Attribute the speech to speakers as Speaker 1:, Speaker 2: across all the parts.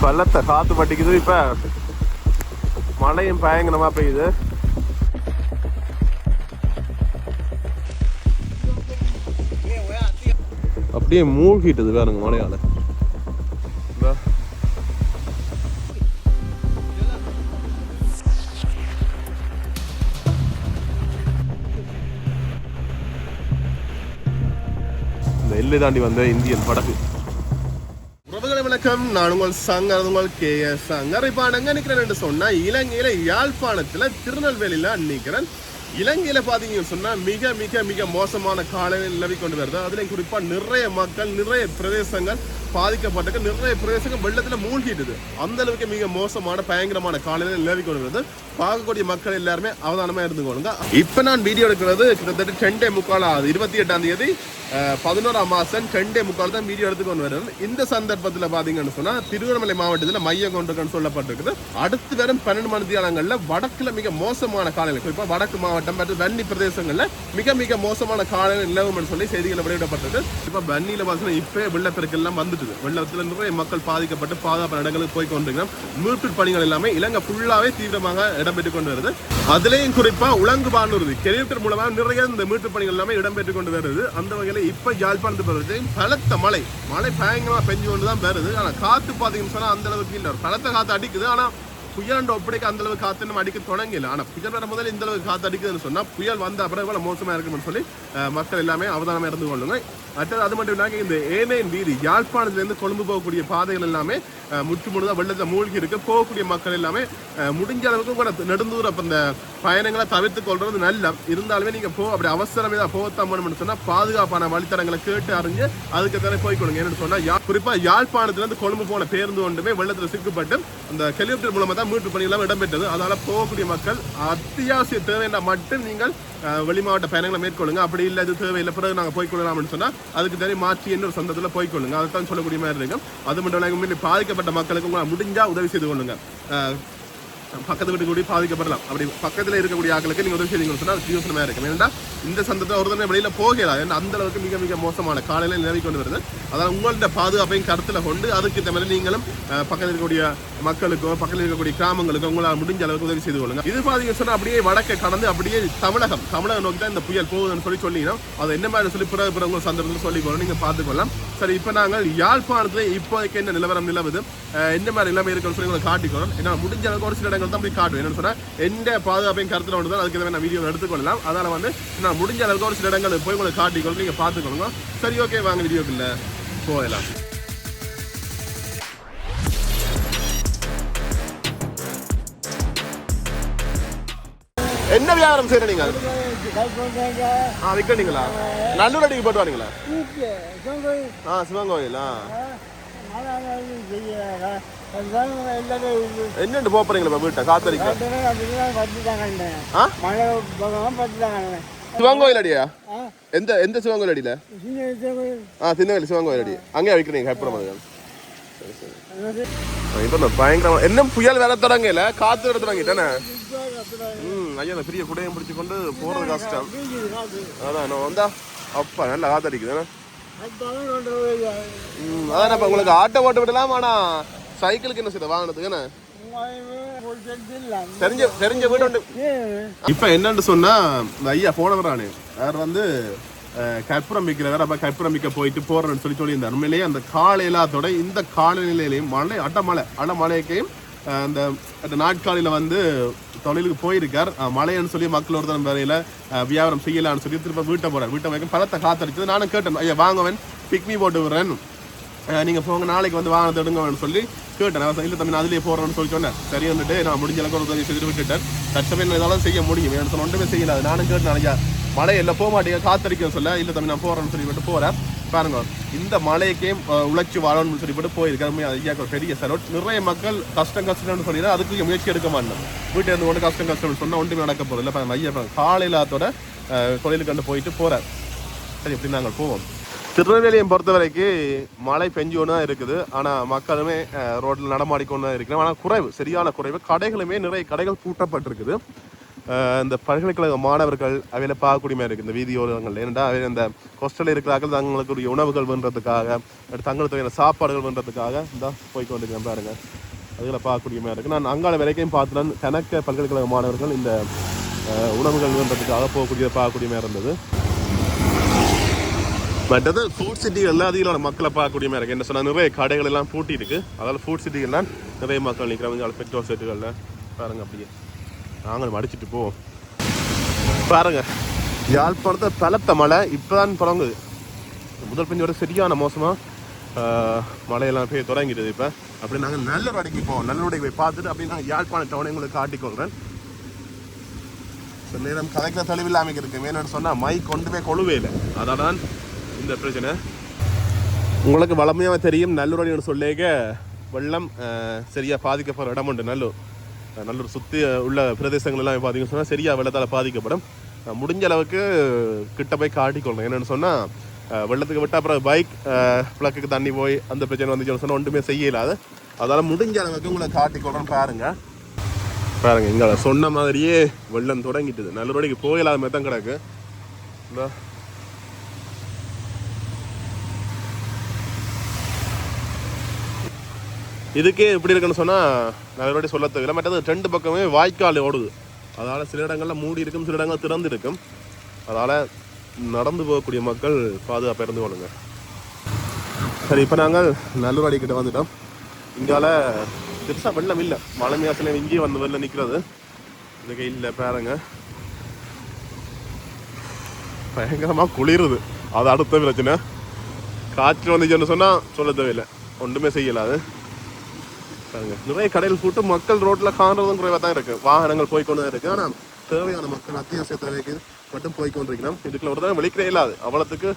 Speaker 1: பள்ளத்தை காத்து பட்டிக்குது. இப்ப மழையும் பயங்கரமா பெய்யுது. அப்படியே மூழ்கிட்டது வேறுங்க மழையால. இந்த எல்லை தாண்டி வந்த இந்தியன் படகு. வணக்கம். நான் உங்கள் சங்கர் உங்கள் கே எஸ் சங்கர். இப்போ நான் எங்கே நிற்கிறேன் என்று சொன்னா இலங்கையில யாழ்ப்பாணத்துல திருநெல்வேலியில நிற்கிறேன் இலங்கையில் பார்த்தீங்கன்னு சொன்னா மிக மிக மிக மோசமான காலநிலை நிலவி கொண்டு வருது. அதில் குறிப்பா நிறைய மக்கள் நிறைய பிரதேசங்கள் பாதிக்கப்பட்டிருக்கு நிறைய பிரதேசங்கள் வெள்ளத்தில் மூழ்கிடுது அந்த அளவுக்கு மிக மோசமான பயங்கரமான காலநிலை நிலவி கொண்டு வருது பார்க்கக்கூடிய மக்கள் எல்லாருமே அவதானமா கொள்ளுங்க. இப்ப நான் வீடியோ எடுக்கிறது கிட்டத்தட்ட டென்டே முக்கால் ஆகுது இருபத்தி எட்டாம் தேதி பதினோராம் மாசம் டென்டே முக்கால் தான் வீடியோ எடுத்து கொண்டு வருது. இந்த சந்தர்ப்பத்தில் பார்த்தீங்கன்னு சொன்னால் திருவண்ணாமலை மாவட்டத்தில் மையம் கொண்டு சொல்லப்பட்டிருக்குது. அடுத்து வரும் பன்னெண்டு மணி தியானங்களில் வடக்கில் மிக மோசமான காலநிலை குறிப்பாக வடக்கு மாவட்டம் மற்றும் வன்னி பிரதேசங்களில் மிக மிக மோசமான காலநிலை நிலவும் சொல்லி செய்திகளை வெளியிடப்பட்டது இப்போ வன்னியில் பார்த்தீங்கன்னா இப்பே வெள்ளப்பெருக்கெல்லாம் வந்துட்டு இருக்குது. வெள்ளத்தில் நிறைய மக்கள் பாதிக்கப்பட்டு பாதுகாப்பு இடங்களுக்கு போய் கொண்டிருக்கிறோம். மீட்பு பணிகள் எல்லாமே இலங்கை ஃபுல்லாவே தீவிரமாக இடம்பெற்றுக் கொண்டு வருது அதுலேயும் குறிப்பா உலங்கு பானூர்தி ஹெலிகாப்டர் மூலமா நிறைய இந்த மீட்பு பணிகள் எல்லாமே இடம்பெற்றுக் கொண்டு வருது. அந்த வகையில இப்ப யாழ்ப்பாணத்து வருது பலத்த மழை. மழை பயங்கரமா பெஞ்சு கொண்டு தான் வருது. ஆனா காற்று பார்த்தீங்கன்னு சொன்னா அந்த அளவுக்கு இல்லை. பலத்த காற்று அடிக்குது. ஆனா புயல் ஒப்படைக்கு அந்த அளவுக்கு காத்து நம்ம அடிக்க தொடங்கல. ஆனா புயல் வர முதல்ல இந்த அளவுக்கு காத்து அடிக்குதுன்னு சொன்னா புயல் வந்த அப்புறம் இவ்வளவு மோசமா இருக்கணும்னு சொல்லி மக்கள் எல்லாமே அவதானமா இருந்து கொள்ளுங்க. அடுத்தது அது மட்டும் இல்லாமல் இந்த ஏனையின் வீதி யாழ்ப்பாணத்துல இருந்து கொழும்பு போகக்கூடிய பாதைகள் எல்லாமே முற்று முழுதா வெள்ளத்தை மூழ்கி இருக்கு. போகக்கூடிய மக்கள் எல்லாமே முடிஞ்ச அளவுக்கு கூட நெடுந்தூரம் அப்ப இந்த பயணங்களை தவிர்த்து கொள்வது நல்ல. இருந்தாலுமே நீங்கள் போ அப்படி அவசரமே தான். போகத்தான் பண்ணணும்னு சொன்னால் பாதுகாப்பான வழித்தடங்களை கேட்டு அறிஞ்சு அதுக்கு தானே போய் கொடுங்க என்னன்னு சொன்னால் யா- குறிப்பா கொழும்பு போன பேருந்து ஒன்றுமே வெள்ளத்தில் சிக்கப்பட்டு அந்த ஹெலிகாப்டர் மூலமாக தான் மீட்பு பணிகளாக இடம்பெற்றது. அதனால் போகக்கூடிய மக்கள் அத்தியாவசிய தேவைன்னா மட்டும் நீங்கள் வெளி மாவட்ட பயணங்களை மேற்கொள்ளுங்க. அப்படி இல்லை இது தேவையில்லை பிறகு நாங்கள் போய்க்கொள்ளலாம்னு சொன்னால் அதுக்கு தெரியும் மாற்றி இன்னொரு சொந்தத்தில் போய்க்கொள்ளுங்க அதை தான் சொல்லக்கூடிய மாதிரி இருக்கும். அது மட்டும் இல்லாமல் பாதிக்கப்பட்ட மக்களுக்கு உங்களை முடிஞ்சால் உதவி செய்து கொள்ளுங்க. பக்கத்து வீட்டு கூடி பாதிக்கப்படலாம். அப்படி பக்கத்தில் இருக்கக்கூடிய ஆட்களுக்கு நீங்கள் உதவி செய்தீங்கன்னு சொன்னால் அது யோசனமா இருக்கும் ஏன்னா இந்த சந்தத்தை ஒரு தடவை வெளியில போகலாம் ஏன்னா அந்த அளவுக்கு மிக மிக மோசமான காலையில் நிலவி கொண்டு வருது. அதான் உங்கள்ட்ட பாதுகாப்பையும் கருத்தில் கொண்டு அதுக்கு இந்த மாதிரி நீங்களும் பக்கத்தில் இருக்கக்கூடிய மக்களுக்கோ பக்கத்தில் இருக்கக்கூடிய கிராமங்களுக்கோ உங்களால் முடிஞ்ச அளவுக்கு உதவி செய்து கொள்ளுங்க. இது பாத்தீங்கன்னு சொன்னால் அப்படியே வடக்கை கடந்து அப்படியே தமிழகம் தமிழகம் நோக்கி தான் இந்த புயல் போகுதுன்னு சொல்லி சொல்லிங்கன்னா அது என்ன மாதிரி சொல்லி பிறகு பிறகு உங்க சந்தர்ப்பத்தில் சொல்லிக்கொள்ளும் நீங்கள் பார்த்துக்கொள்ளலாம். சரி இப்போ நாங்கள் யாழ்ப்பாணத்தில் இப்போதைக்கு என்ன நிலவரம் நிலவுது? என்ன மாதிரி நிலைமை இருக்குன்னு சொல்லி உங்களுக்கு காட்டிக்கொள்ளும் ஏன்னா முடிஞ்ச அளவுக்கு ஒரு சில இடங்கள் தான் போய் காட்டுவேன். என்னன்னு சொன்னா எந்த பாதுகாப்பையும் கருத்தில் கொண்டு தான் அதுக்கு தேவையான வீடியோ எடுத்துக்கொள்ளலாம். அதனால வந்து நான் முடிஞ்ச அளவுக்கு ஒரு சில இடங்கள் போய் உங்களுக்கு காட்டிக்கொள்ளும். நீங்க பார்த்துக்கொள்ளுங்க. சரி ஓகே வாங்க வீடியோக்குள்ள போகலாம். என்ன வியாபாரம் செய்யற நீங்க ஆ விற்கிறீங்களா நல்லூர் அடிக்கு போட்டு வரீங்களா? ஆ சிவன் கோயில் என்னண்டு போக போறீங்களா வீட்டை? காத்தடிக்க. ஆ? சிவன் கோயில் அடியா எந்த எந்த சிவன் கோயில் அடியில ஆ திருநெல்வேலி சிவன் கோயில் அடி அங்கேயே விற்கிறீங்க அப்புறம் இப்போ பயங்கரமா என்ன புயல் வேற தொடங்கல? காத்து வேற தொடங்கிட்டேனே. ம் ஐயா அந்த பெரிய குடையை பிடிச்சு கொண்டு போறது கஷ்டம். அதான் நான் வந்தா அப்பா நல்லா காத்தடிக்குது அதான் உங்களுக்கு ஆட்டோ ஓட்ட விடலாம்? ஆனா சைக்கிளுக்கு என்ன செய்ய வாங்கினதுக்கு என்ன? தெரிஞ்ச தெரிஞ்ச வீடு உண்டு. இப்ப என்னன்னு சொன்னா இந்த ஐயா போனவரானே வேற வந்து அஹ், கற்பூரம் விற்கிறவர் அப்ப கற்பூரம் விற்க போயிட்டு போறேன்னு சொல்லி சொல்லியிருந்தார். உண்மையிலேயே அந்த காலையிலாத்தோட இந்த காலநிலையிலையும் மழை அடமழை அடமழைக்கையும் அந்த அந்த நாட்காலியில் வந்து தொழிலுக்கு போயிருக்கார். மழைன்னு சொல்லி மக்கள் ஒருத்தர் வேலையில் வியாபாரம் செய்யலான்னு சொல்லி திரும்ப வீட்டை போகிறார் வீட்டை வைக்க பழத்தை காத்தடிச்சது. நானும் கேட்டேன் ஐயா வாங்குவேன் பிக்னி போட்டு விடுறேன். நீங்கள் போங்க நாளைக்கு வந்து வாங்க எடுங்கன்னு சொல்லி கேட்டேன். இல்லை இல்ல தம்பி நான் போகிறேன்னு சொல்லி சொன்னேன். சரி வந்துட்டு நான் முடிஞ்ச அளவுக்கு ஒரு உதவி செஞ்சு விட்டுட்டேன். தற்சமயம் இதெல்லாம் செய்ய முடியும். ஏன்னு சொன்ன ஒன்றுமே செய்யலாது நானும் கேட்டேன் ஐயா மழை இல்லை போக மாட்டேங்க காத்தடிக்கும். சொல்ல இல்லை தம்பி நான் போகிறேன்னு சொல்லி விட்டு போகிறேன் பாருங்க. இந்த மலைக்கே உழைச்சி வாழணும்னு சொல்லிவிட்டு போயிருக்காரு ஐயாக்கு ஒரு பெரிய சலோட் நிறைய மக்கள் கஷ்டம் கஷ்டம்னு சொல்லி அதுக்கு முயற்சி எடுக்க மாட்டோம் வீட்டில் இருந்து ஒன்று கஷ்டம் கஷ்டம்னு சொன்னால் ஒன்றுமே நடக்க போகிறது இல்லை. ஐயா பாருங்க காலையில அதோட தொழிலுக்கு கண்டு போயிட்டு போகிறார் சரி இப்படி நாங்கள் போவோம். திருநெல்வேலியை பொறுத்த வரைக்கும் மழை பெஞ்சு தான் இருக்குது. ஆனால் மக்களுமே ரோட்டில் நடமாடிக்கொண்டு தான் இருக்கிறோம் ஆனால் குறைவு சரியான குறைவு. கடைகளுமே நிறைய கடைகள் பூட்டப்பட்டிருக்குது. இந்த பல்கலைக்கழக மாணவர்கள் அவையில பார்க்கக்கூடிய மாதிரி இந்த வீதியோரங்கள் ஏன்னா அவை இந்த ஹோஸ்டலில் இருக்கிறார்கள் தங்களுக்குரிய உணவுகள் வேண்டதுக்காக தங்களுக்கு தேவையான சாப்பாடுகள் வேண்டதுக்காக இந்த போய் கொண்டிருக்கேன் பாருங்க. அதில் பார்க்கக்கூடிய மாதிரி நான் அங்காள வரைக்கும் பார்த்துட்டேன் கணக்க பல்கலைக்கழக மாணவர்கள் இந்த உணவுகள் வேண்டதுக்காக போகக்கூடிய பார்க்கக்கூடிய மாதிரி இருந்தது. மற்றது ஃபுட் சிட்டிகளில் அதிகளோட மக்களை பார்க்கக்கூடிய மாதிரி என்ன சொன்னால் நிறைய கடைகள் எல்லாம் பூட்டி இருக்குது அதாவது ஃபுட் சிட்டிகள்லாம் நிறைய மக்கள் நிற்கிறவங்க பெட்ரோல் செட்டுகளில் பாருங்க அப்படியே. நாங்களும் அடிச்சிட்டு போவோம். பாருங்க யாழ்ப்பாணத்தை பலத்த மழை இப்போதான் தொடங்குது. முதல் பெஞ்சோட சரியான மோசமாக மழையெல்லாம் போய் தொடங்கிடுது இப்போ. அப்படி நாங்கள் நல்லூர் வடைக்கு போவோம். நல்லூடைக்கு போய் பார்த்துட்டு அப்படி நான் யாழ்ப்பாண டவுனை உங்களுக்கு காட்டிக்கொள்கிறேன் சில நேரம் கதைக்கிற தெளிவில்லாமல் இருக்குது வேணும்னு சொன்னால் மை கொண்டு போய் கொழுவே இல்லை. அதான் இந்த பிரச்சனை. உங்களுக்கு வளமையாக தெரியும் நல்லூர் சொல்லேக வெள்ளம் சரியாக பாதிக்கப்படுற இடம் உண்டு நல்லூர். நல்லூர் சுற்றி உள்ள பிரதேசங்கள் எல்லாம் பார்த்தீங்கன்னு சொன்னால் சரியாக வெள்ளத்தால் பாதிக்கப்படும். முடிஞ்ச அளவுக்கு கிட்ட போய் காட்டிக்கொள்ளணும். என்னென்னு சொன்னால் வெள்ளத்துக்கு விட்டால் அப்புறம் பைக் பிளக்குக்கு தண்ணி போய் அந்த பிரச்சனை வந்துச்சுன்னு சொன்னால் ஒன்றுமே செய்ய இல்லாது அதால் முடிஞ்ச அளவுக்கு உங்களை காட்டிக்கொள்றேன்னு பாருங்கள் பாருங்கள் இங்கே சொன்ன மாதிரியே வெள்ளம் தொடங்கிட்டுது. நல்லபடிக்கு போயிடாத மாதிரி தான் கிடக்கு. இதுக்கே எப்படி இருக்குன்னு சொன்னா நல்லபடி சொல்ல தேவையில்ல. மற்றது ரெண்டு பக்கமே வாய்க்கால் ஓடுது. அதனால் சில இடங்களில் மூடி இருக்கும் சில இடங்கள் திறந்து இருக்கும். அதனால் நடந்து போகக்கூடிய மக்கள் பாதுகாப்பாக இருந்து கொள்ளுங்க. சரி இப்போ நாங்கள் நல்லூர் அடிக்கிட்ட வந்துட்டோம். இங்கால பெருசாக வெள்ளம் இல்லை. மழை மேசில் இங்கேயே வந்து வெளில நிற்கிறது இதுக்கு இல்லை பாருங்க. பயங்கரமாக குளிருது. அது அடுத்த பிரச்சனை. காற்று வந்துச்சுன்னு சொன்னால் சொல்ல தேவையில்லை. ஒன்றுமே செய்யலாது பாருங்க நிறைய கடையில் போட்டு மக்கள் ரோட்டில் காணுறதும் குறைவாக தான் இருக்குது வாகனங்கள் போய்க்கொண்டு தான் இருக்குது ஆனால் தேவையான மக்கள் அத்தியாவசிய தேவைக்கு மட்டும் போய்க்கொண்டிருக்கலாம் இதுக்குள்ள ஒரு தான் வெளிக்கிறே இல்லாது. அவ்வளோத்துக்கு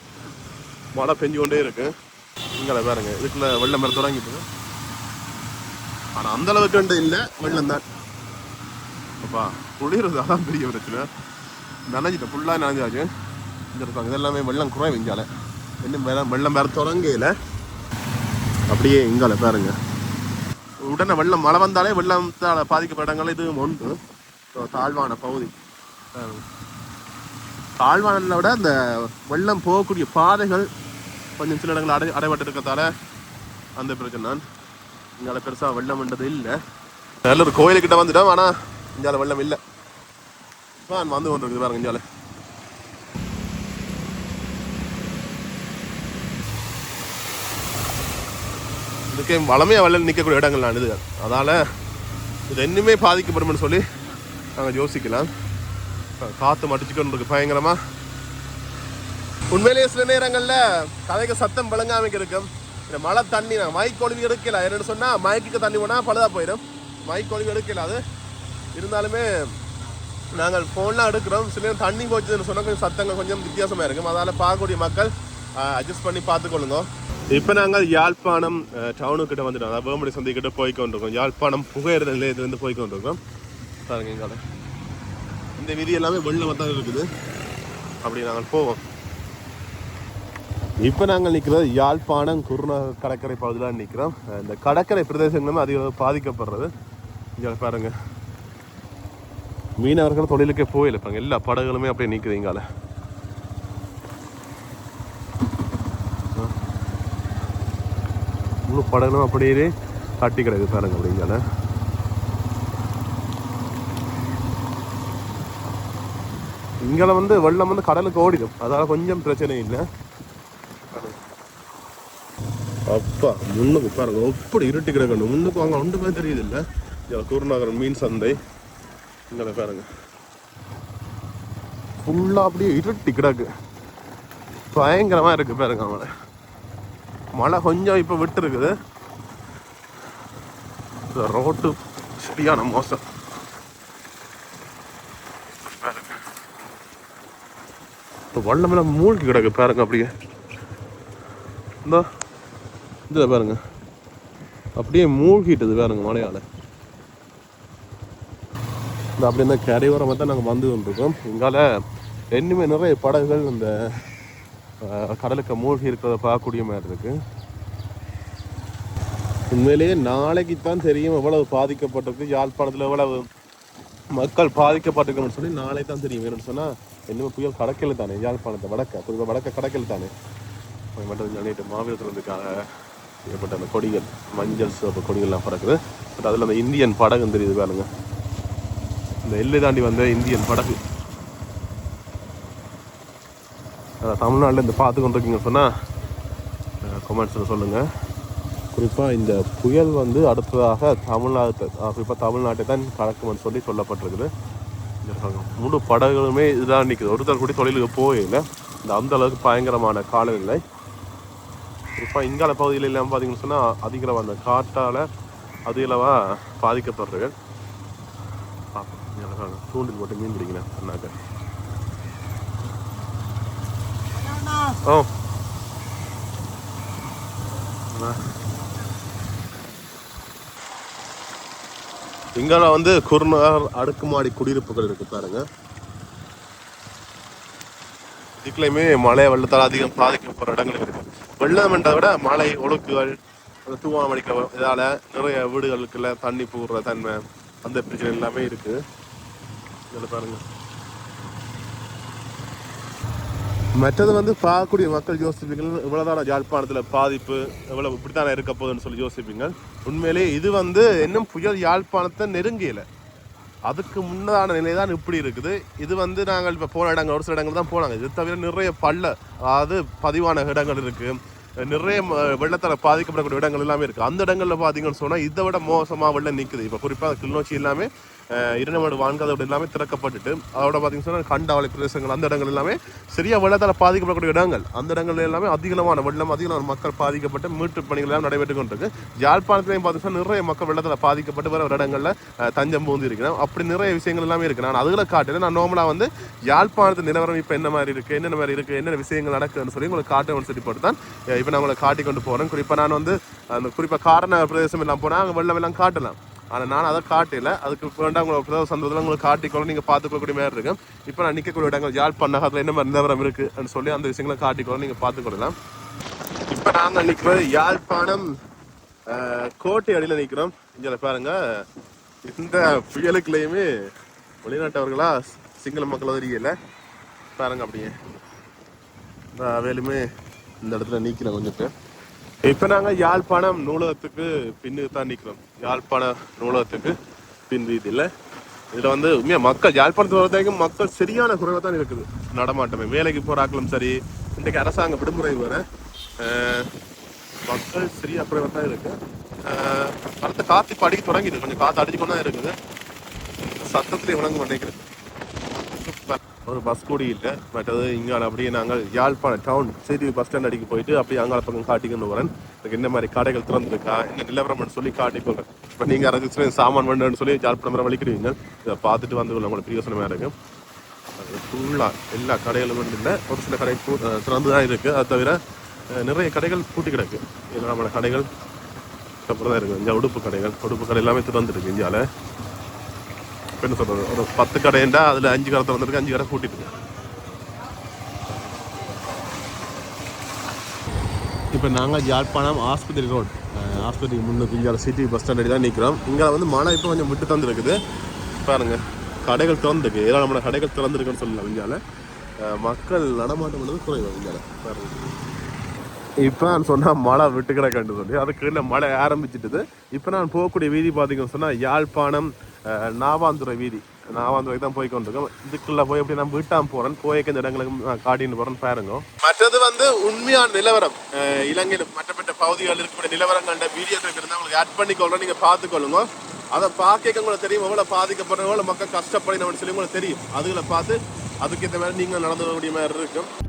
Speaker 1: மழை பெஞ்சு கொண்டே இருக்குது இங்கே பாருங்க. இதுக்குள்ள வெள்ளம் மேலே தொடங்கிட்டு ஆனால் அந்த அளவுக்கு வந்து இல்லை. வெள்ளம் தான். அப்பா குளிர்றது அதான் பெரிய பிரச்சனை. நனைஞ்சிட்டேன் ஃபுல்லாக நனைஞ்சாச்சு. இந்த இருப்பாங்க இதெல்லாமே வெள்ளம் குறை வெஞ்சால இன்னும் வெள்ளம் வெள்ளம் வேறு தொடங்கையில் அப்படியே இங்கால பாருங்க. உடனே வெள்ளம் மழை வந்தாலே வெள்ளத்தால் பாதிக்கப்பட்ட இடங்கள் இதுவும் உண்டு. ஸோ தாழ்வான பகுதி. பாருங்க. தாழ்வானில் விட அந்த வெள்ளம் போகக்கூடிய பாதைகள் கொஞ்சம் சில இடங்கள் அடை அடைபட்டிருக்கத்தால இருக்கிறதால அந்த பிரச்சனை தான். இங்கால பெருசாக வெள்ளம்ன்றது இல்லை. நல்ல ஒரு கோயிலுக்கிட்ட வந்துட்டோம் ஆனால் இங்கால வெள்ளம் இல்லை. நான் வந்து கொண்டிருக்குது பாருங்க இங்கால இதுக்கே வளமையாக வெள்ளம் நிற்கக்கூடிய இடங்கள் நான் இது. அதால் இது இன்னுமே பாதிக்கப்படும்னு சொல்லி நாங்கள் யோசிக்கலாம். காற்று மடிச்சுக்கொண்டு இருக்கு பயங்கரமாக உண்மையிலேயே சில நேரங்களில் கதைக்கு சத்தம் விளங்காமல் இருக்கும். இந்த மழை தண்ணி நான் மைக் கொழுவி எடுக்கல. என்னென்னு சொன்னால் மைக்குக்கு தண்ணி போனால் பழுதாக போயிடும். மைக் கொழுவி எடுக்கல அது. இருந்தாலுமே நாங்கள் ஃபோன்லாம் எடுக்கிறோம். சில நேரம் தண்ணி போச்சுன்னு சொன்னால் கொஞ்சம் சத்தங்கள் கொஞ்சம் வித்தியாசமாக இருக்கும். அதால் பார்க்கக்கூடிய மக்கள் அட்ஜஸ்ட் பண்ணி பார்த்துக்கொள்ளுங்க. இப்போ நாங்கள் யாழ்ப்பாணம் டவுனுக்கிட்ட வந்துட்டோம். அதாவது வேம்படி சந்தைக்கிட்ட போய் கொண்டிருக்கோம் யாழ்ப்பாணம் புகையிற நிலையத்திலேருந்து போய் கொண்டிருக்கோம் பாருங்க. எங்கால இந்த விதி எல்லாமே வெளில தான் இருக்குது. அப்படி நாங்கள் போவோம். இப்போ நாங்கள் நிற்கிறது யாழ்ப்பாணம் குருநகர் கடற்கரை பகுதியில் நிற்கிறோம். இந்த கடற்கரை பிரதேசங்களும் அதிக பாதிக்கப்படுறது. இங்கே பாருங்கள் மீனவர்கள் தொழிலுக்கே போயிருப்பாங்க எல்லா படகுகளுமே அப்படியே நிற்குது இங்கால. முழு படகுகளும் அப்படியே காட்டி கிடக்கு பாருங்க அப்படிங்கால. இங்கே வந்து வெள்ளம் வந்து கடலுக்கு ஓடிடும். அதால் கொஞ்சம் பிரச்சனை இல்லை. அப்பா முன்னுக்கு பாருங்க எப்படி இருட்டி கிடக்கணும் முன்னுக்கு வாங்க ஒன்றுமே தெரியுது இல்லை குருநகரம் மீன் சந்தை. இங்கே பாருங்க. ஃபுல்லாக அப்படியே இருட்டி கிடக்கு. பயங்கரமாக இருக்கு பாருங்க அவனை. மழை கொஞ்சம் இப்போ விட்டுருக்குது. இந்த ரோட்டு சரியான மோசம். இப்போ வள்ளமெல்லாம் மூழ்கி கிடக்கு பாருங்க அப்படியே. இந்த இந்த பாருங்க. அப்படியே மூழ்கிட்டது பாருங்க மழையால். இந்த அப்படி இந்த கரையோரமாக தான் நாங்கள் வந்து கொண்டிருக்கோம். எங்களால் இன்னுமே நிறைய படகுகள் இந்த கடலுக்கு மூழ்கி இருக்கிறத பார்க்கக்கூடிய மாதிரி இருக்கு. உண்மையிலேயே நாளைக்கு தான் தெரியும் எவ்வளவு பாதிக்கப்பட்டிருக்கு யாழ்ப்பாணத்தில் எவ்வளவு மக்கள் பாதிக்கப்பட்டிருக்கணும்னு சொல்லி நாளை தான் தெரியும். வேணும்னு சொன்னால் இன்னும் புயல் கடக்கில் தானே யாழ்ப்பாணத்தை வடக்க குறிப்பாக வடக்க கடக்கில் தானே. மட்டும் நேற்று மாவீரத்துறதுக்காக ஏற்பட்ட அந்த கொடிகள் மஞ்சள் சிவப்பு கொடிகள்லாம் பறக்குது. பட் அதில் அந்த இந்தியன் படகு தெரியுது பாருங்க. இந்த எல்லை தாண்டி வந்த இந்தியன் படகு அதான் தமிழ்நாட்டில் இந்த பார்த்து கொண்டிருக்கீங்க சொன்னால் கமெண்ட்ஸில் சொல்லுங்கள் குறிப்பாக இந்த புயல் வந்து அடுத்ததாக தமிழ்நாட்டை குறிப்பாக தமிழ்நாட்டை தான் கடக்கும்னு சொல்லி சொல்லப்பட்டிருக்குது. முழு படகுகளுமே இதுதான் நிற்குது ஒருத்தர் கூடி தொழிலுக்கு போகல இந்த அந்த அளவுக்கு பயங்கரமான காலநிலை. குறிப்பாக இங்கால பகுதியில் இல்லாமல் பார்த்தீங்கன்னு சொன்னால் அதிக அந்த காட்டால் அதிகளவாக பாதிக்கப்படுறீர்கள் தூண்டில் போட்டு மீன் பிடிக்கிறேன் அண்ணாக்க. Oh. ஆ. இங்கால வந்து குறுநகர் அடுக்குமாடி குடியிருப்புகள் இருக்கு பாருங்க இதுக்குலையுமே மழை வெள்ளத்தால் அதிகம் பாதிக்கப்படுற இடங்கள் இருக்கு வெள்ளம் என்றதை விட மழை ஒழுக்குகள் அந்த தூவானம் அடிக்கிற இதால நிறைய வீடுகளுக்குள்ள தண்ணி போடுற தன்மை அந்த பிரச்சனை எல்லாமே இருக்கு இதில் பாருங்க மற்றது வந்து பார்க்கக்கூடிய மக்கள் யோசிப்பீங்க இவ்வளோதான யாழ்ப்பாணத்தில் பாதிப்பு இவ்வளவு இப்படித்தானே இருக்க போகுதுன்னு சொல்லி யோசிப்பீங்க உண்மையிலே இது வந்து இன்னும் புயல் யாழ்ப்பாணத்தை நெருங்கியலை. அதுக்கு முன்னதான நிலை தான் இப்படி இருக்குது. இது வந்து நாங்கள் இப்போ போன இடங்கள் ஒரு சில இடங்கள் தான் போனாங்க. இது தவிர நிறைய பள்ள அதாவது பதிவான இடங்கள் இருக்குது நிறைய ம- வெள்ளத்தால் பாதிக்கப்படக்கூடிய இடங்கள் எல்லாமே இருக்குது அந்த இடங்களில் பார்த்தீங்கன்னு சொன்னால் இதை விட மோசமாக வெள்ளம் நிற்குது இப்போ குறிப்பாக கிளிநொச்சி எல்லாமே அஹ், இரண்டமடு வான்கதவு எல்லாமே திறக்கப்பட்டுட்டு அதோட பார்த்தீங்கன்னு சொன்னா கண்டாவளி பிரதேசங்கள் அந்த இடங்கள் எல்லாமே சரியாக வெள்ளத்தால் பாதிக்கப்படக்கூடிய இடங்கள். அந்த இடங்கள் எல்லாமே அதிகமான வெள்ளம் அதிகமான மக்கள் பாதிக்கப்பட்டு மீட்பு பணிகள் எல்லாம் நடைபெற்று கொண்டிருக்கு. யாழ்ப்பாணத்திலையும் பார்த்தீங்கன்னா நிறைய மக்கள் வெள்ளத்தில் பாதிக்கப்பட்டு வர இடங்களில் தஞ்சம் பூந்து இருக்கிறோம் அப்படி நிறைய விஷயங்கள் எல்லாமே இருக்கு. நான் அதுகளை காட்டுறேன் நான் நார்மலா வந்து யாழ்ப்பாணத்து நிலவரம் இப்போ என்ன மாதிரி இருக்குது என்னென்ன மாதிரி இருக்குது என்னென்ன விஷயங்கள் நடக்குதுன்னு சொல்லி உங்களுக்கு காட்டுவேன் சொல்லி போட்டு தான். இப்போ நான் உங்களை காட்டி கொண்டு போகிறேன் குறிப்பாக நான் வந்து அந்த குறிப்பாக காரண பிரதேசம் எல்லாம் போனால் அங்கே வெள்ளம் எல்லாம் காட்டலாம். ஆனால் நான் அதை காட்டல. அதுக்கு வேண்டாம் உங்களுக்கு ஏதாவது சந்தத்தில் உங்களுக்கு காட்டிக்கொள்ள நீங்கள் பார்த்துக்கொள்ளக்கூடிய மாதிரி இருக்கும். இப்போ நான் நிற்கக்கூடிய இடங்கள் யாழ்ப்பாண நகரத்தில் என்ன மாதிரி நிலவரம் இருக்குன்னு சொல்லி அந்த விஷயங்களை காட்டிக்கொள்ள நீங்கள் பார்த்துக்கொள்ளலாம். இப்போ நாங்கள் நிற்கிறது யாழ்ப்பாணம் கோட்டை அடியில் நிற்கிறோம் இங்கே பாருங்க இந்த புயலுக்குள்ளேயுமே வெளிநாட்டவர்களா சிங்கள மக்கள் தெரியல பாருங்க அப்படியே. வேலுமே இந்த இடத்துல நீக்கிறேன் கொஞ்சம் பேர். இப்போ நாங்கள் யாழ்ப்பாணம் நூலகத்துக்கு பின்னுக்கு தான் நிற்கிறோம் யாழ்ப்பாண நூலகத்துக்கு பின் வீதியில். இதில் வந்து உண்மையாக மக்கள் யாழ்ப்பாணத்தை பொறுத்த வரைக்கும் மக்கள் சரியான குறைவாக தான் இருக்குது. நடமாட்டமே. வேலைக்கு போகிறாக்களும் சரி இன்றைக்கு அரசாங்க விடுமுறை வர மக்கள் சரியா குறைவாக தான் இருக்கு. அடுத்த காற்று இப்போ அடிக்க தொடங்கிது கொஞ்சம் காற்று அடிச்சு தான் இருக்குது. சத்தத்திலே உணங்க மாட்டேங்கிறது ஒரு பஸ் கூடி இல்லை. மற்றது இங்கே அப்படியே நாங்கள் யாழ்ப்பாணம் டவுன் செய்தி பஸ் ஸ்டாண்ட் அடிக்க போயிட்டு அப்படியே அங்கால பக்கம் காட்டிக்கொண்டு வரேன் எனக்கு என்ன மாதிரி கடைகள் திறந்துருக்கா? என்ன நிலவரம்னு சொல்லி காட்டிக்கொள்றேன் இப்போ நீங்கள் அரசு சாமான் வேணும்னு சொல்லி யாழ்ப்பாணம் வரை வலிக்கிறீங்க இதை பார்த்துட்டு வந்து உங்களுக்கு பிரியோசனமாக இருக்கும். ஃபுல்லாக எல்லா கடைகளும் இல்லை. ஒரு சில கடை திறந்து தான் இருக்குது அது தவிர நிறைய கடைகள் பூட்டி கிடக்கு. இதில் நம்மளோட கடைகள். அப்புறம் தான் இருக்குது இங்கே உடுப்பு கடைகள். உடுப்பு கடை எல்லாமே திறந்துருக்கு இந்தியாவில் என்ன சொல்கிறது ஒரு பத்து கடைண்டா அதில் அஞ்சு கடை திறந்துருக்கு அஞ்சு கடை கூட்டிட்டு இப்போ நாங்கள் யாழ்ப்பாணம் ஆஸ்பத்திரி ரோட். ஆஸ்பத்திரிக்கு முன்னுக்கு இங்கே சிட்டி பஸ் ஸ்டாண்ட் தான் நிற்கிறோம் இங்கே வந்து மழை இப்போ கொஞ்சம் விட்டு தந்துருக்குது. பாருங்கள் கடைகள் திறந்துருக்கு. ஏராளமான கடைகள் திறந்துருக்குன்னு சொல்லலாம் இந்தியாவில் மக்கள் நடமாட்டம் பண்ணது குறைவு இந்தியாவில் பாருங்க. இப்போ நான் சொன்னால் மழை விட்டு கிடக்கன்னு சொல்லி அதுக்கு கீழே மழை ஆரம்பிச்சிட்டுது. இப்போ நான் போகக்கூடிய வீதி பார்த்தீங்கன்னு சொன்னால் யாழ்ப்பாணம் நாவாந்துறை வீதி நாவாந்துறை தான் போய் கொண்டிருக்கோம் இதுக்குள்ள போய் எப்படி நான் வீட்டாம் போறேன் போய் இந்த இடங்களுக்கு நான் காட்டின்னு போறேன் பாருங்க மற்றது வந்து உண்மையான நிலவரம் இலங்கையில் மற்ற மற்ற பகுதிகளில் இருக்கக்கூடிய நிலவரம் கண்ட வீடியோக்கள் இருந்தால் உங்களுக்கு ஆட் பண்ணிக்கொள்றோம் நீங்க பார்த்துக்கொள்ளுங்க அதை பார்க்க உங்களுக்கு தெரியும் எவ்வளவு பாதிக்கப்படுற எவ்வளவு மக்கள் கஷ்டப்படினவன்னு சொல்லி உங்களுக்கு தெரியும் அதுகளை பார்த்து அதுக்கேற்ற மாதிரி நீங்கள் நடந்து வரக்கூடிய மாதிரி இருக்கும்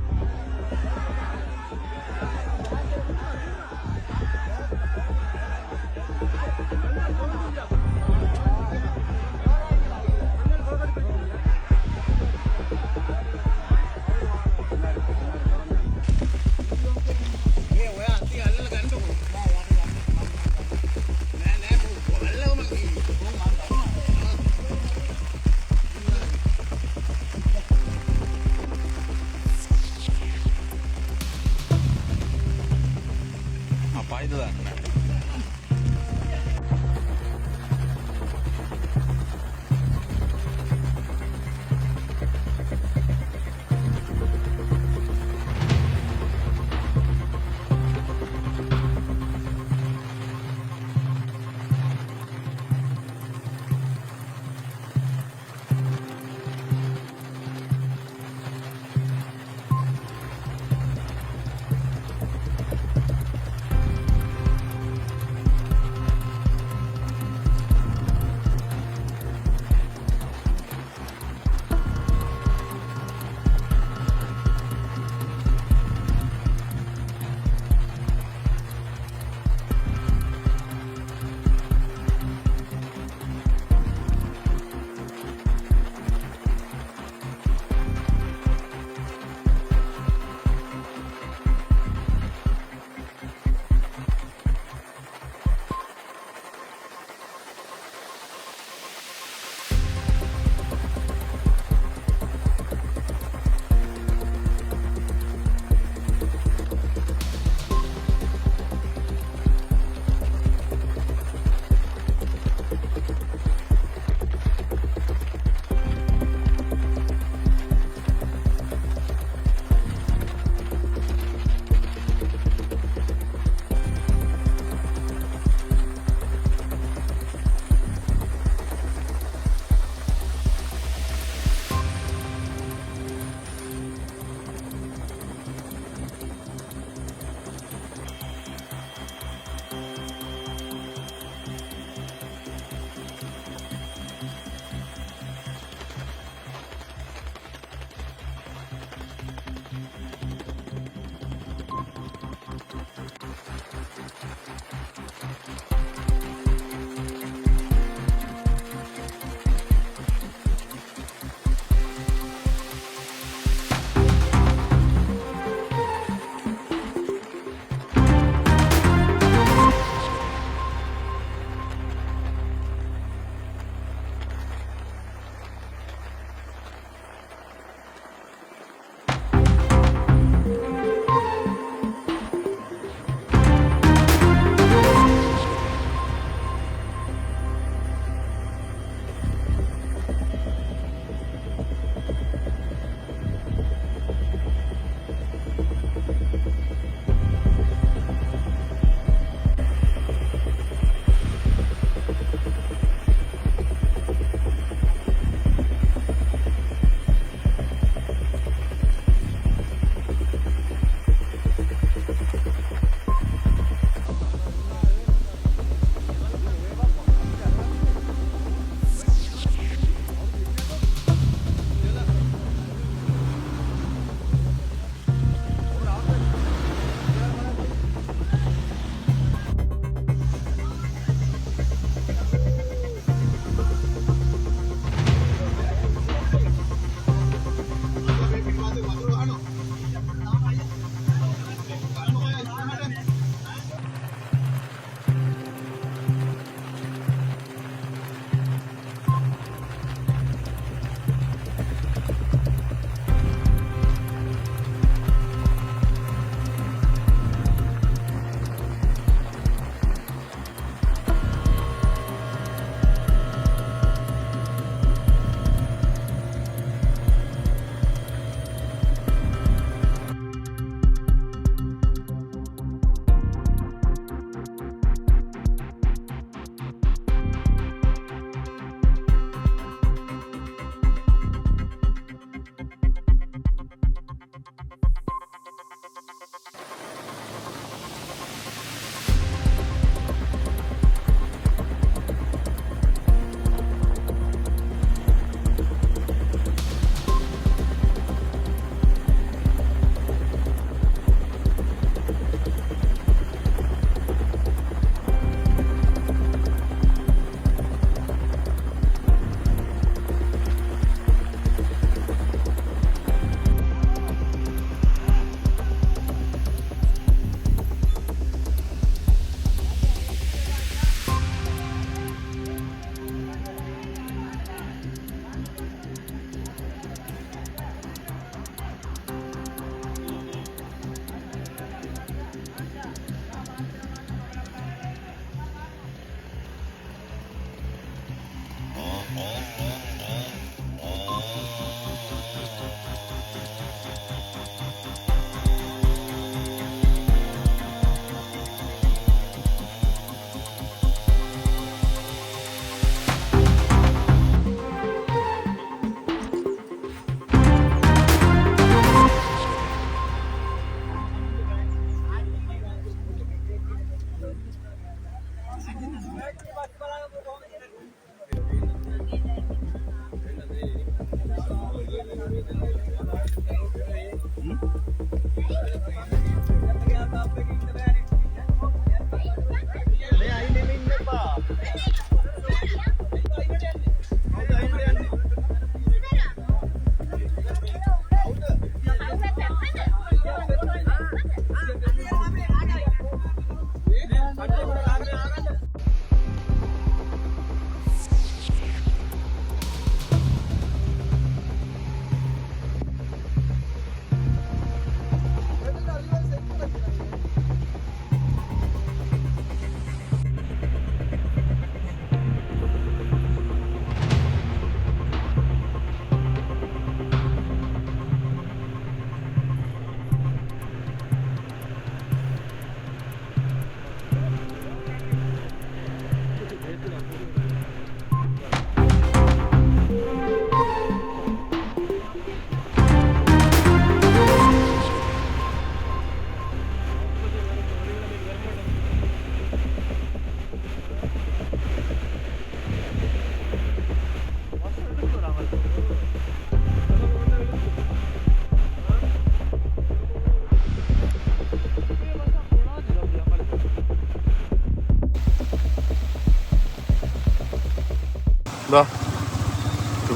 Speaker 1: இந்தா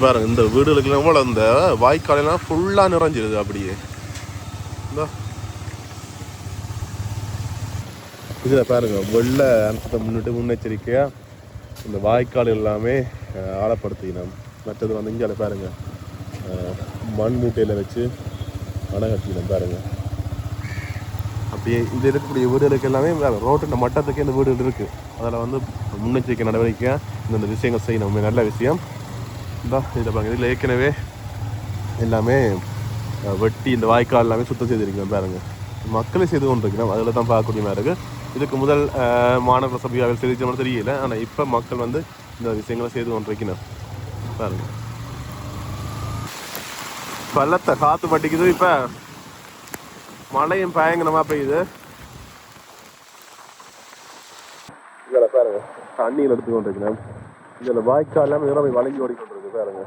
Speaker 1: பாருங்க இந்த வீடுகளுக்கு எவ்வளோ இந்த வாய்க்காலெல்லாம் ஃபுல்லாக நிறைஞ்சிருது அப்படியே. இந்தா இதில் பாருங்க வெள்ளை அனர்த்தத்தை முன்னிட்டு முன்னெச்சரிக்கையாக இந்த வாய்க்கால் எல்லாமே ஆழப்படுத்தினோம். மற்றது வந்து இங்கே பாருங்க மண் மூட்டையில் வச்சு அணை கட்டினோம் பாருங்க. அப்படியே இது இருக்கக்கூடிய வீடுகளுக்கு எல்லாமே ரோட்டின் மட்டத்துக்கு இந்த வீடுகள் இருக்குது அதில் வந்து முன்னெச்சரிக்கை நடவடிக்கையாக இந்தந்த விஷயங்கள் செய்யணும். நல்ல விஷயம். தான் இதில் பாருங்கள் இதில் ஏற்கனவே எல்லாமே வெட்டி இந்த வாய்க்கால் எல்லாமே சுத்தம் செய்திருக்கோம் பாருங்கள் மக்களை செய்து கொண்டிருக்கிறோம். அதில் தான் பார்க்கக்கூடிய மாதிரி இருக்குது இதுக்கு முதல் அஹ், மாநகர சபையாவில் செய்திச்சோம்னு தெரியல. ஆனால் இப்போ மக்கள் வந்து இந்த விஷயங்களை செய்து கொண்டிருக்கணும் பாருங்க. பள்ளத்தை காற்று பட்டிக்குது இப்போ. மழையும் பயங்கரமாக பெய்யுது இதில் பாருங்க தண்ணியில் எடுத்து கொண்டிருக்கிறேன். இதில் வாய்க்கால் இல்லாமல் இதெல்லாம் போய் வளைஞ்சு ஓடிக்கொண்டிருக்கு பாருங்க.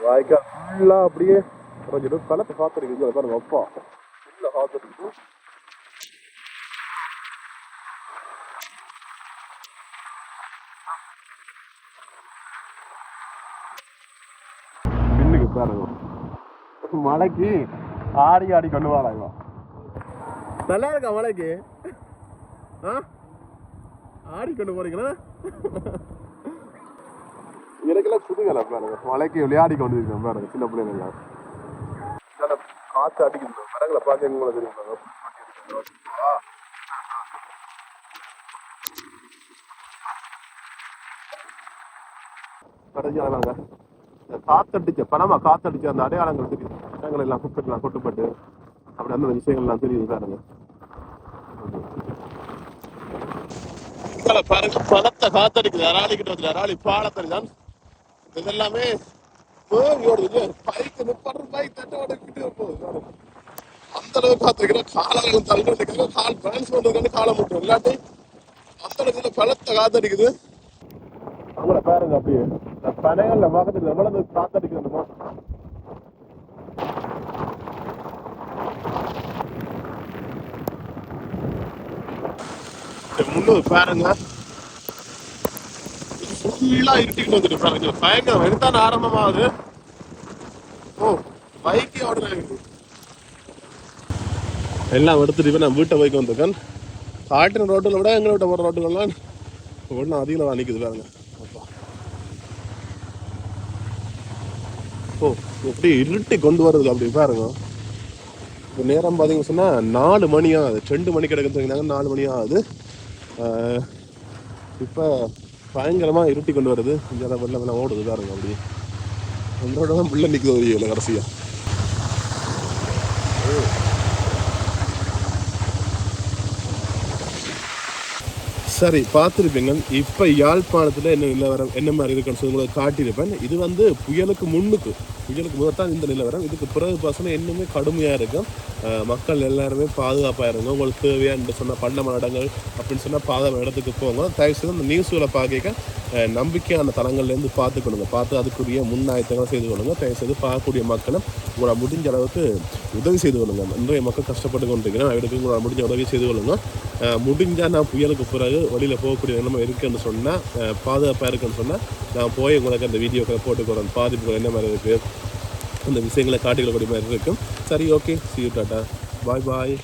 Speaker 1: வாய்க்கால் ஃபுல்லாக அப்படியே கொஞ்சம் கலத்தை பார்த்துருக்கு இதில் பாருங்க அப்பா. ஃபுல்லாக பார்த்துருக்கு பின்னுக்கு பாருங்க. மலைக்கு ஆடி ஆடி கொண்டு வராங்க நல்லா இருக்கா மலைக்கு? ஆ? ஆடி கொண்டு போறீங்களா? எனக்கெல்லாம் புதுங்கல பாருங்க மலைக்கு விளையாடி கொண்டு இருக்கோம் பாருங்க சின்ன பிள்ளைங்க காற்று காத்து அடிக்குது மரங்களை பார்க்க எங்களை தெரியும் பாருங்க. காத்தடிச்ச பணமா காத்தடிச்ச அந்த அடையாளங்கள் தெரியுது. இடங்கள் எல்லாம் குப்பைலாம் கொட்டுப்பட்டு அப்படி அந்த விஷயங்கள்லாம் தெரியுது பாருங்க பாருங்க பணத்தை காத்தடிக்குது. அராளிக்கிட்ட வந்து அராளி பாலத்தடி தான். இதெல்லாமே வேவி ஓடுது. பைக்கு முப்பது பைக் தட்டு ஓடிக்கிட்டு போகுது அந்த அளவுக்கு காத்திருக்கிறோம். காலம் தள்ளி கால் பேலன்ஸ் பண்ணுறதுக்கு காலம் மட்டும் இல்லாட்டி அந்த அளவுக்கு பழத்தை காத்தடிக்குது. அவங்கள பாருங்க அப்படியே. இந்த பனைகள்ல பக்கத்துல எவ்வளவு காத்தடிக்குதுமா முன்னூறு பாருங்க. ஃபுல்லா இருட்டிட்டு வந்துட்டு பாருங்க பயங்கரம் எடுத்தான ஆரம்பமாகுது ஓ பைக்கே ஓடுறாங்க எல்லாம் எடுத்துட்டு இப்ப நான் வீட்டை பைக் வந்திருக்கேன். காட்டின ரோட்டில் விட எங்களை விட்ட போகிற ரோட்டுகள்லாம் ஒன்றும் அதிகம் தான் நிற்குது பாருங்க. ஓ எப்படி இருட்டி கொண்டு வருது அப்படி பாருங்க. இப்போ நேரம் பார்த்தீங்கன்னு சொன்னால் நாலு மணி ஆகுது ரெண்டு மணி கிடக்குன்னு சொன்னீங்கன்னா நாலு மணி ஆகுது. இப்போ பயங்கரமாக இருட்டி கொண்டு வருது. இங்கே வெள்ளம் வெள்ளம் ஓடுது பாருங்க அப்படி. உங்களோட தான் பிள்ளை நிற்குது ஒரு இல்லை கடைசியாக சரி பார்த்துருப்பீங்க. இப்போ யாழ்ப்பாணத்தில் என்ன நிலவரம் என்ன மாதிரி இருக்குன்னு சொல்லி உங்களுக்கு காட்டியிருப்பேன். இது வந்து புயலுக்கு முன்னுக்கு. புயலுக்கு முதத்தான் இந்த நிலவரம் இதுக்கு பிறகு பார்த்தோன்னா இன்னுமே கடுமையாக இருக்கும். மக்கள் எல்லாருமே பாதுகாப்பாக இருங்க. உங்களுக்கு தேவையான சொன்ன பண்ண இடங்கள் அப்படின்னு சொன்னால் பாதுகாப்பு இடத்துக்கு போங்க. தயவு செய்து அந்த நியூஸ்களை பார்க்க நம்பிக்கையான தளங்கள்லேருந்து பார்த்துக்கணுங்க பார்த்து அதுக்குரிய முன்னாயத்தங்களை செய்து கொள்ளுங்க. தயவு செய்து பார்க்கக்கூடிய மக்களும் உங்களை முடிஞ்ச அளவுக்கு உதவி செய்து கொள்ளுங்க. இன்றைய மக்கள் கஷ்டப்பட்டு கொண்டிருக்கிறேன் அவருக்கு உங்களை முடிஞ்ச உதவி செய்து கொள்ளுங்க. முடிஞ்சால் நான் புயலுக்கு பிறகு வழியில் போகக்கூடிய நிலைமை இருக்குன்னு சொன்னால் பாதுகாப்பாக இருக்குன்னு சொன்னால் நான் போய் உங்களுக்கு அந்த வீடியோக்களை போட்டுக்கிறேன் பாதிப்புகள் என்ன மாதிரி இருக்குது அந்த விஷயங்களை காட்டிக்கொள்ளக்கூடிய மாதிரி இருக்கும். சரி okay see you tata bye bye